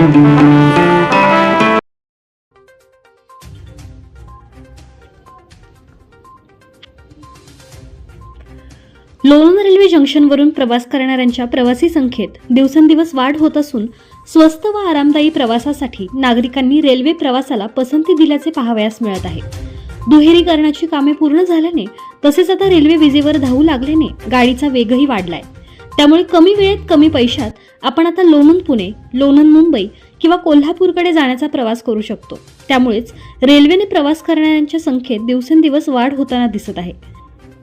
Lonand railway जंक्शनवरून प्रवास करणाऱ्यांच्या प्रवासी संख्येत दिवसेंदिवस वाढ होत असून स्वस्त व आरामदायी प्रवासासाठी नागरिकांनी रेल्वे प्रवासाला पसंती दिल्याचे पाहावयास मिळत आहे. दुहेरीकरणाची कामे पूर्ण झाल्याने तसेच आता रेल्वे विजेवर धावू लागल्याने गाडीचा वेगही वाढलाय. त्यामुळे कमी वेळेत कमी पैशात आपण आता लोणंद पुणे लोणंद मुंबई किंवा कोल्हापूरकडे जाण्याचा प्रवास करू शकतो. त्यामुळेच रेल्वेने प्रवास करणाऱ्यांच्या संख्येत दिवसेंदिवस वाढ होताना दिसत आहे.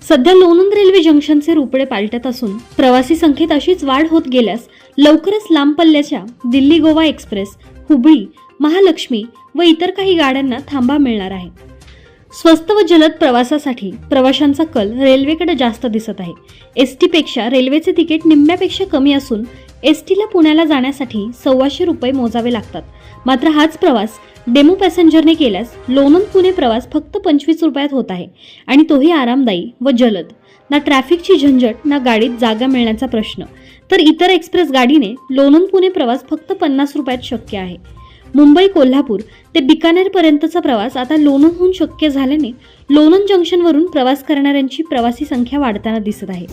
सध्या लोणंद रेल्वे जंक्शनचे रुपडे पालटत असून प्रवासी संख्येत अशीच वाढ होत गेल्यास लवकरच लांब पल्ल्याच्या दिल्ली गोवा एक्सप्रेस हुबळी महालक्ष्मी व इतर काही गाड्यांना थांबा मिळणार आहे. स्वस्त व जलद प्रवासासाठी प्रवाशांचा कल रेल्वेकडे जास्त दिसत आहे. एस टीपेक्षा रेल्वेचे तिकीट निम्म्यापेक्षा कमी असून एस टीला पुण्याला जाण्यासाठी सव्वाशे रुपये मोजावे लागतात. मात्र हाच प्रवास डेमो पॅसेंजरने केल्यास लोणंद पुणे प्रवास फक्त पंचवीस रुपयात होत आहे आणि तोही आरामदायी व जलद. ना ट्रॅफिकची झंझट ना गाडीत जागा मिळण्याचा प्रश्न. तर इतर एक्सप्रेस गाडीने लोणंद पुणे प्रवास फक्त पन्नास रुपयात शक्य आहे. मुंबई कोल्हापूर ते बिकानेरपर्यंतचा प्रवास आता लोणंदहून शक्य झाल्याने लोणंद जंक्शनवरून प्रवास करणाऱ्यांची प्रवासी संख्या वाढताना दिसत आहे.